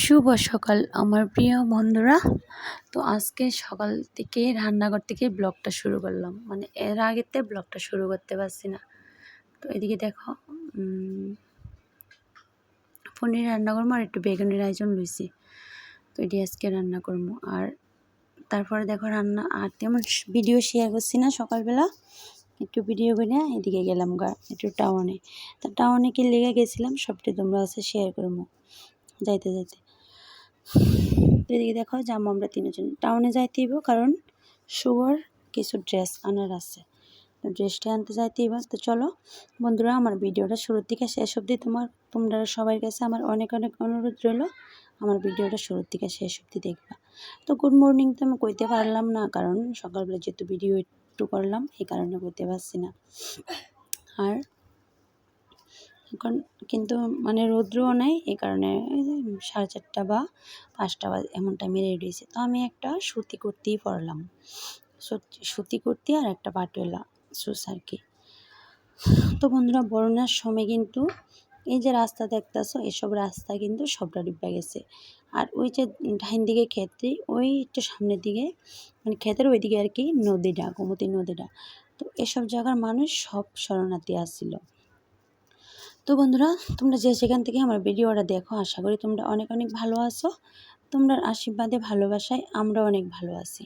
শুভ সকাল, আমার প্রিয় বন্ধুরা। তো আজকে সকাল থেকে রান্নাঘর থেকে ব্লগটা শুরু করলাম। মানে এর আগেতে ব্লগটা শুরু করতে পারছি না। তো এদিকে দেখো পনির রান্না করব আর একটু বেগুনের আয়োজন লইছি তো এটি আজকে রান্না করব। আর তারপরে দেখো রান্না, আর তেমন ভিডিও শেয়ার করছি না সকালবেলা। একটু ভিডিও করে এদিকে গেলাম গা, একটু টাউনে তা টাউনে কি লেগে গেছিলাম, সবটি তোমরা আছে শেয়ার করব। যাইতে যাইতে। এদিকে দেখো যাব আমরা তিনজন। টাউনে যাইতে হইব কারণ শুভর কিছু ড্রেস আনার আছে। তো ড্রেসটা আনতে যাইতে হইব। তো চলো, বন্ধুরা, আমার ভিডিওটা শুরুর থেকে শেষ অবধি তোমার, তোমরা সবার কাছে আমার অনেক অনেক অনুরোধ রইল। আমার ভিডিওটা শুরুর থেকে শেষ অবধি দেখবা। তো গুড মর্নিং তো আমি কইতে পারলাম না, কারণ সকালবেলা যেহেতু ভিডিও একটু করলাম, এই কারণে কইতে পারছি না। আর এখন কিন্তু মানে রৌদ্রও নাই এই কারণে সাড়ে চারটা বা পাঁচটা বা এমন টাইমে রেডি হয়েছে। তো আমি একটা সুতি কুর্তিই পরলাম। সুতি কুর্তি আর একটা পাটুয়েলা শুস আর কি। তো বন্ধুরা, বরণার সময় কিন্তু এই যে রাস্তা দেখতেছো, এসব রাস্তা কিন্তু সবটা ডিব্বা গেছে। আর ওই যে ডাইন দিকে ক্ষেত্রে, ওই একটু সামনের দিকে মানে ক্ষেতের ওইদিকে আর কি নদীটা, গোমতী নদীটা। তো এসব জায়গার মানুষ সব শরণার্থী আসছিল। তো বন্ধুরা, তোমরা যে সেখান থেকে আমার ভিডিওটা দেখো, আশা করি তোমরা অনেক অনেক ভালো আছো। তোমরা আশীর্বাদে, ভালোবাসায় আমরা অনেক ভালো আছি।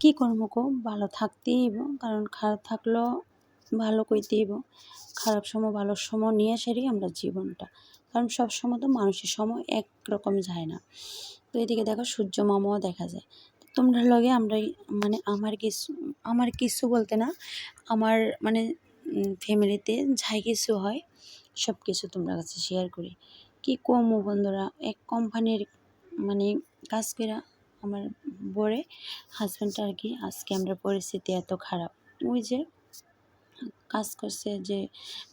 কি গো? ভালো থাকতেই হইব, কারণ খারাপ থাকলেও ভালো কইতেই হইব। খারাপ সময়, ভালো সময় নিয়ে সেরই আমরা জীবনটা। কারণ সব সময় তো মানুষের সময় একরকম যায় না। তো এদিকে দেখো, সূর্য মামাও দেখা যায়। তোমরা লগে আমরা মানে আমার কিছু আমার কিছু বলতে না, আমার মানে ফ্যামিলিতে যাই কিছু হয় সব কিছু তোমরা কাছে শেয়ার করি। কি কমও বন্ধুরা? এক কোম্পানির মানে কাজ করা আমার বরে হাজব্যান্ডটা আর কি, আজকে আমরা পরিস্থিতি এত খারাপ। ওই যে কাজ করছে যে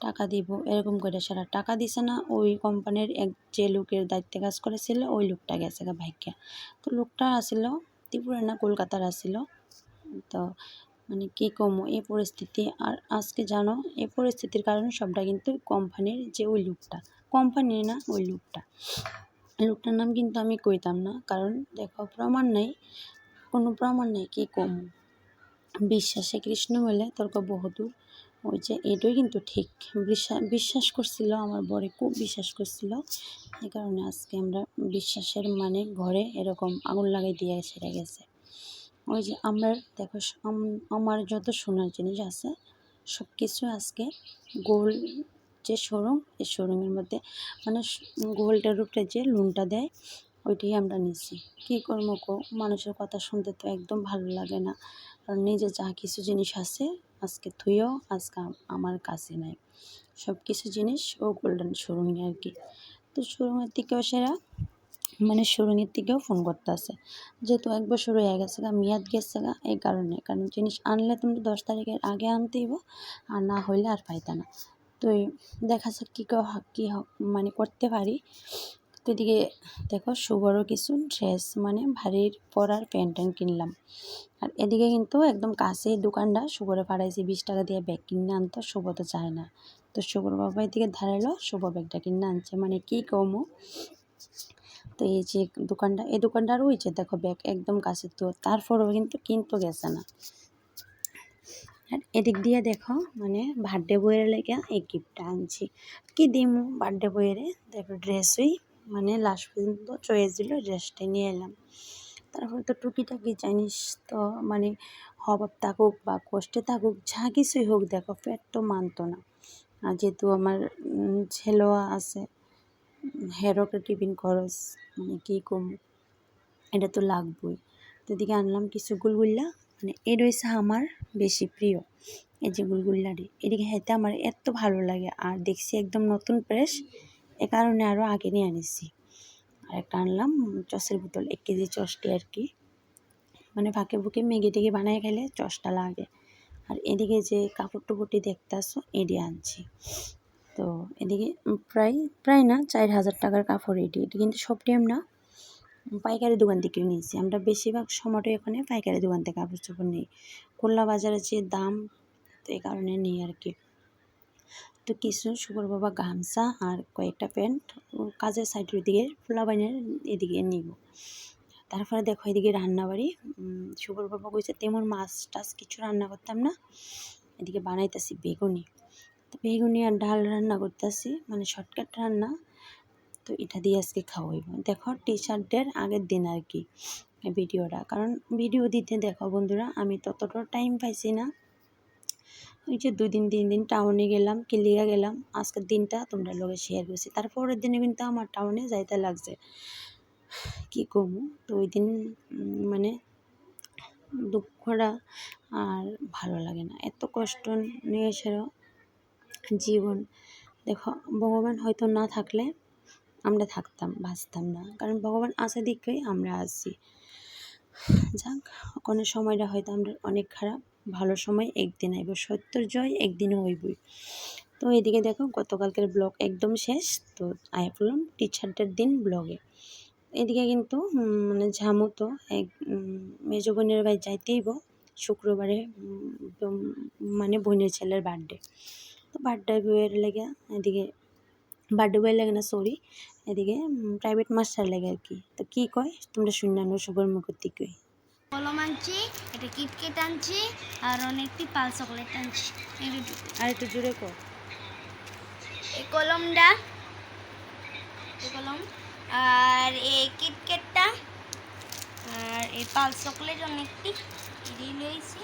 টাকা দিব, এরকম করে সারা টাকা দিছে না, ওই কোম্পানির এক যে লোকের দায়িত্বে কাজ করেছিল, ওই লোকটা গেছে ভাইকা তো লোকটা আসিল, ত্রিপুরা না কলকাতার আসিল। তো মানে কী কমো এই পরিস্থিতি। আর আজকে জানো এই পরিস্থিতির কারণে সবটা কিন্তু কোম্পানির যে ওই লোকটা কোম্পানি না ওই লোকটা। লোকটার নাম কিন্তু আমি কইতাম না, কারণ দেখো প্রমাণ নাই, কোনো প্রমাণ নেই কী কম। বিশ্বাসে কৃষ্ণ বলে তর্ক বহুদূর ওই যে এটাই কিন্তু ঠিক। বিশ্বাস বিশ্বাস করছিল, আমার বরে খুব বিশ্বাস করছিল। এই কারণে আজকে আমরা বিশ্বাসের মানে ঘরে এরকম আগুন লাগাই দিয়ে সেরে গেছে। ওই যে আমার, দেখো আমার যত সোনার জিনিস আছে সব কিছু আজকে গোল যে শোরুম, এই শোরুমের মধ্যে মানে গোল্ডের উপরে যে লোনটা দেয়, ওইটাই আমরা নিচ্ছি। কী করব কো, মানুষের কথা শুনতে তো একদম ভালো লাগে না। কারণ নিজে যা কিছু জিনিস আছে, আজকে থুইও আজকে আমার কাছে নাই। সব কিছু জিনিস ও গোল্ডেন শোরুমে আর কি। তো শোরুমের থেকেও সেরা। মানে শোরুমের থেকেও ফোন করতে আসে যেহেতু একবার শুরু হয়ে গেছে গা, মেয়াদ গেছে গা, এই কারণে। কারণ জিনিস আনলে তুমি দশ তারিখের আগে আনতেইব আর না হইলে আর পাইতা না। তো দেখা যাক কী কী মানে করতে পারি। তো এদিকে দেখো শুভরও কিছু ড্রেস মানে ভারীর পরার প্যান্ট ট্যান্ট কিনলাম। আর এদিকে কিন্তু একদম কাছেই দোকানটা শুভরে পাড়াইছি বিশ টাকা দিয়ে ব্যাগ কিনে আনতো, শুভ তো চায় না। তো শুভর বাবা এদিকে ধারালো, শুভ ব্যাগটা কিনে আনছে। মানে কী কমো? তো এই যে দোকানটা, এই দোকানটার ওই যে দেখো ব্যাগ একদম কাছে, তো তারপরেও কিন্তু কিনতে গেছে না। আর এদিক দিয়ে দেখো মানে বার্থডে বইয়ের লেগে এই গিফটটা আনছি। কি দিমু বার্থডে বইয়ের? দেখো ড্রেসই মানে লাস্ট পর্যন্ত চয়েস দিল ড্রেসটা নিয়ে এলাম। তারপর তো টুকিটাকি জানিস তো মানে হবাব থাকুক বা কষ্টে থাকুক, যা কিছুই হোক দেখো, পেট তো মানতো না। আর যেহেতু আমার ছেলেও আছে হেরও টিফিন খরচ মানে কী কম, এটা তো লাগবই। তো এদিকে আনলাম কিছু গুলগুল্লা মানে এ রয়েছে আমার বেশি প্রিয়, এই যে গুলগুল্লাটি। এদিকে খেতে আমার এত ভালো লাগে, আর দেখছি একদম নতুন ফ্রেশ, এ কারণে আরও আগে নিয়ে আনিছি। আর একটা আনলাম চসের বোতল, এক কেজি চসটি আর কি। মানে ফাঁকে বুকে মেঘে টেগে বানায় খেলে চসটা লাগে। আর এদিকে যে কাপড় টুপুরটি দেখতে আসো, এটি আনছি। তো এদিকে প্রায় প্রায় না, চার হাজার টাকার কাপড় এটি এটি কিন্তু সবটি আমরা পাইকারি দোকান থেকে নিয়েছি। আমরা বেশিরভাগ সময়টাই এখানে পাইকারি দোকান থেকে কাপড় চোপড় নিই। খুলনা বাজারে যে দাম, তো এই কারণে নিই আর কি। তো কিছু শুভর বাবা গামছা আর কয়েকটা প্যান্ট কাজের সাইডের দিকে ফুলাবাইনের এদিকে নিব। তারপরে দেখো এদিকে রান্নাবাড়ি। শুভর বাবা কইছে তেমন মাছ টাছ কিছু রান্না করতাম না। এদিকে বানাইতেছি বেগুনি। বেগুনি আর ডাল রান্না করতেছি মানে শর্টকাট রান্না। তো এটা দিয়ে আজকে খাওয়াইব। দেখো টি শার্টের আগের দিন আর কি ভিডিওটা। কারণ ভিডিও দিতে দেখো বন্ধুরা, আমি ততটা টাইম পাইছি না। ওই যে দুই দিন তিন দিন টাউনে গেলাম কিলিয়া গেলাম, আজকের দিনটা তোমরা লোকে শেয়ার করছি। তারপরের দিনে কিন্তু আমার টাউনে যাইতে লাগছে। কি করব তো ওই দিন মানে দুঃখটা আর ভালো লাগে না। এত কষ্ট নিয়ে জীবন। দেখো, ভগবান হয়তো না থাকলে আমরা থাকতাম, বাঁচতাম না। কারণ ভগবান আছে দিকেই আমরা আছি। যাক, কোনো সময়টা হয়তো আমরা অনেক খারাপ, ভালো সময়, একদিন আইব। সত্যর জয়, একদিনও হইবই। তো এদিকে দেখো, গতকালকের ব্লগ একদম শেষ। তো আয় পড়লাম টিচারটার দিন ব্লগে। এদিকে কিন্তু মানে ঝামু তো, এক মেজো বোনের বাড়ি যাইতেইব শুক্রবারে মানে বোনের ছেলের বার্থডে তো বার্থডে বইয়ের লেগে এদিকে বার্থডে বইয়ের লাগে না সরি এদিকে প্রাইভেট মাস্টার লাগে আর কি। তো কী কয়? তোমরা শুনলানো শুভর মুখের দিকে কলম আনছি একটা কিটকেট আনছি আর অনেকটি পাল চকলেট আনছি। আর একটু জোরে কর এই কলমটা এই কলম আর এই কিটকেটটা আর এই পাল চকলেট অনেকটি এড়িয়ে লইছি।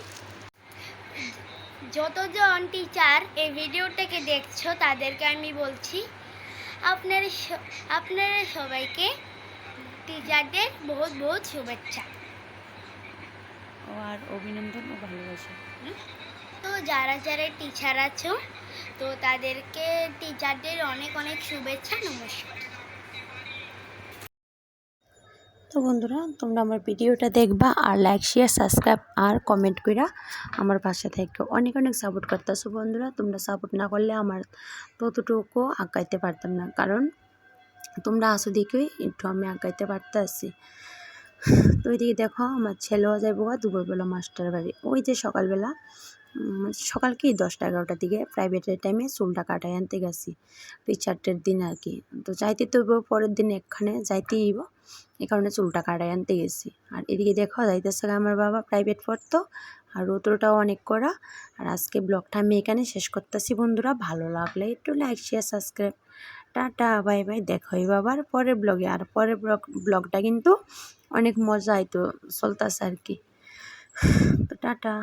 যতজন টিচার এই ভিডিওটাকে দেখছ তাদেরকে আমি বলছি আপনার আপনারা সবাইকে টিচারদের বহুত বহুত শুভেচ্ছা। ও আর অভিনন্দন ও ভালোবাসা। তো যারা যারা টিচার আছো তো তাদেরকে টিচারদের অনেক অনেক শুভেচ্ছা নমস্কার। তো বন্ধুরা, তোমরা আমার ভিডিওটা দেখবা আর লাইক শেয়ার সাবস্ক্রাইব আর কমেন্ট কইরা আমার পাশে থেকে অনেক অনেক সাপোর্ট করতেছো বন্ধুরা। তোমরা সাপোর্ট না করলে আমার ততটুকু আঁকাইতে পারতাম না। কারণ তোমরা আসো দেখেই একটু আমি আঁকাইতে পারতেছি। তো ওইদিকে দেখো, আমার ছেলেও যাইব দুপুরবেলা মাস্টার বাড়ি। ওই যে সকালবেলা সকাল কি দশটা এগারোটার দিকে প্রাইভেটের টাইমে চুলটা কাটাই আনতে গেছি। টিচারটের দিন আর কি। তো যাইতে তো পরের দিন এখানে যাইতেই এই কারণে চুলটা কাটাই আনতে গেছি। আর এদিকে দেখো, যাইতেছে আমার বাবা প্রাইভেট পড়তো আর রোদ্রটাও অনেক করা আর আজকে ব্লগটা আমি এখানে শেষ করতেছি বন্ধুরা। ভালো লাগলে একটু like share subscribe tata bye bye দেখা হইব আবার পরের ব্লগে আর পরের ব্লগ ব্লগটা কিন্তু অনেক মজা হয়তো চলতেছে আর কি। তো টাটা।